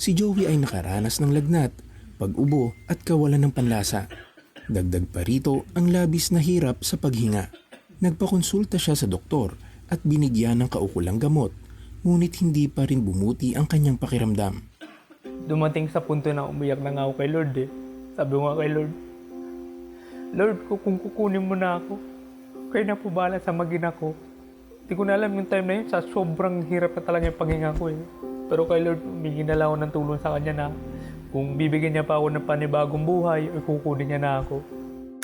Si Joey ay nakaranas ng lagnat, pag-ubo at kawalan ng panlasa. Dagdag pa rito ang labis na hirap sa paghinga. Nagpakonsulta siya sa doktor at binigyan ng kaukulang gamot, ngunit hindi pa rin bumuti ang kanyang pakiramdam. dumating sa punto na umiyak na nga ako kay Lord eh. Sabi ko nga kay Lord, Lord, kung kukunin mo na ako, kayo na po bahala sa magina ko. Hindi ko na alam yung time na yun, sa sobrang hirap na talaga yung paghinga ko eh. Pero kay Lord, humingi na lang ako ng tulong sa kanya na kung bibigyan niya pa ako ng panibagong buhay, o kukunin niya na ako.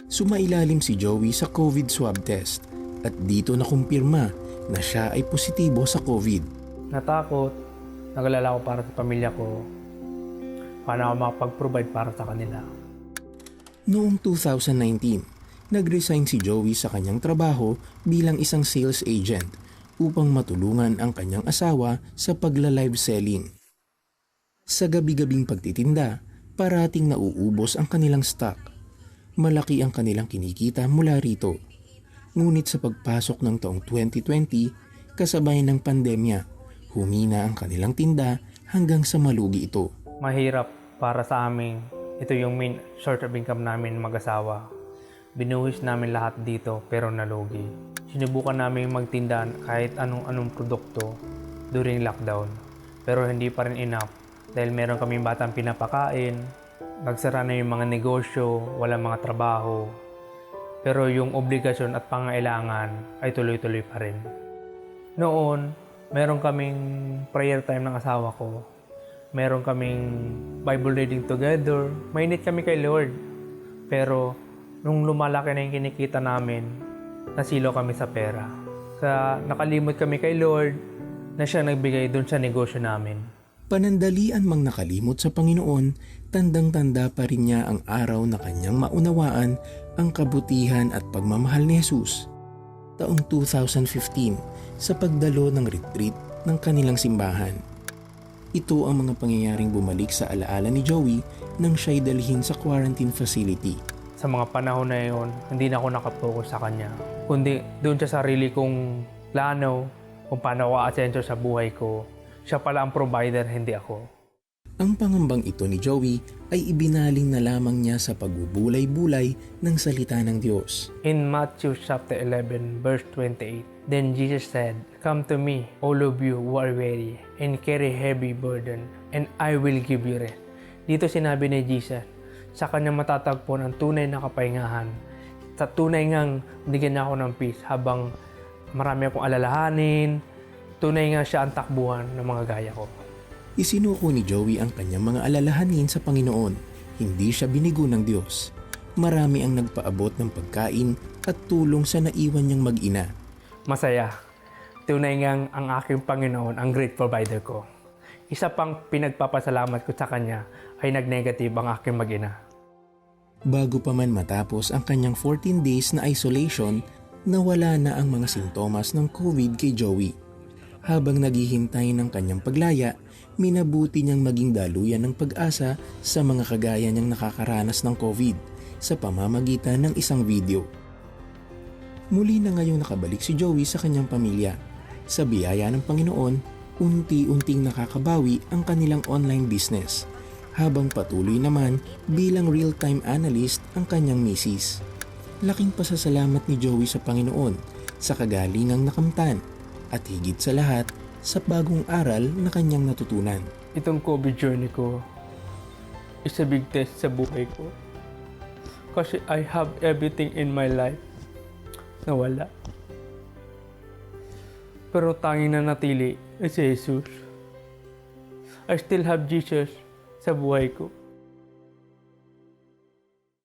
Sumailalim si Joey sa COVID swab test at dito nakumpirma na siya ay positibo sa COVID. Natakot, nagalala ko para sa pamilya ko. Paano ako makapag-provide para sa kanila. Noong 2019, nag-resign si Joey sa kanyang trabaho bilang isang sales agent upang matulungan ang kanyang asawa sa pagla-live selling. Sa gabi-gabing pagtitinda, parating nauubos ang kanilang stock. Malaki ang kanilang kinikita mula rito. Ngunit sa pagpasok ng taong 2020, kasabay ng pandemya, humina ang kanilang tinda hanggang sa malugi ito. mahirap para sa amin. Ito yung main source of income namin mag-asawa. Binuhis namin lahat dito pero nalugi. Sinubukan namin magtinda kahit anong-anong produkto during lockdown. Pero hindi pa rin enough dahil meron kaming batang pinapakain, nagsara na yung mga negosyo, walang mga trabaho. Pero yung obligasyon at pangailangan ay tuloy-tuloy pa rin. Noon, meron kaming prayer time ng asawa ko. Meron kaming Bible reading together. Mainit kami kay Lord. Pero nung lumalaki na yung kinikita namin, nasilo kami sa pera. Kaya nakalimot kami kay Lord na siya nagbigay dun sa negosyo namin. Panandalian mang nakalimot sa Panginoon, tandang-tanda pa rin niya ang araw na kanyang maunawaan ang kabutihan at pagmamahal ni Jesus. Taong 2015, sa pagdalo ng retreat ng kanilang simbahan. Ito ang mga pangyayaring bumalik sa alaala ni Joey nang siya'y dalhin sa quarantine facility. Sa mga panahon na yun, hindi na ako nakapokus sa kanya. Kundi doon sa sarili kong plano kung paano ako asenso sa buhay ko. Siya pala ang provider, hindi ako. Ang pangambang ito ni Joey ay ibinaling na lamang niya sa pagbubulay-bulay ng salita ng Diyos. In Matthew chapter 11, verse 28, Then Jesus said, Come to me, all of you who are weary and carry heavy burden, and I will give you rest. Dito sinabi ni Jesus, sa kanya matatagpuan ang tunay na kapahingahan. Sa tunay ngang binigyan niya ako ng peace habang marami akong alalahanin, tunay nga siya ang takbuhan ng mga gaya ko. Isinuko ni Joey ang kanyang mga alalahanin sa Panginoon. Hindi siya binigo ng Diyos. Marami ang nagpaabot ng pagkain at tulong sa naiwan niyang mag-ina. Masaya. Tunay ngang ang aking Panginoon ang great provider ko. Isa pang pinagpapasalamat ko sa Kanya ay nag-negative ang aking mag-ina. Bago pa man matapos ang kanyang 14 days na isolation, nawala na ang mga sintomas ng COVID kay Joey. Habang naghihintay ng kanyang paglaya, minabuti niyang maging daluyan ng pag-asa sa mga kagaya niyang nakakaranas ng COVID sa pamamagitan ng isang video. Muli na ngayong nakabalik si Joey sa kanyang pamilya. Sa biyaya ng Panginoon, unti-unting nakakabawi ang kanilang online business habang patuloy naman bilang real-time analyst ang kanyang misis. Laking pasasalamat ni Joey sa Panginoon sa kagalingang nakamtan at higit sa lahat sa bagong aral na kanyang natutunan. Itong COVID journey ko is a big test sa buhay ko. Kasi I have everything in my life na wala. Pero tanging na natili si Jesus. I still have Jesus sa buhay ko.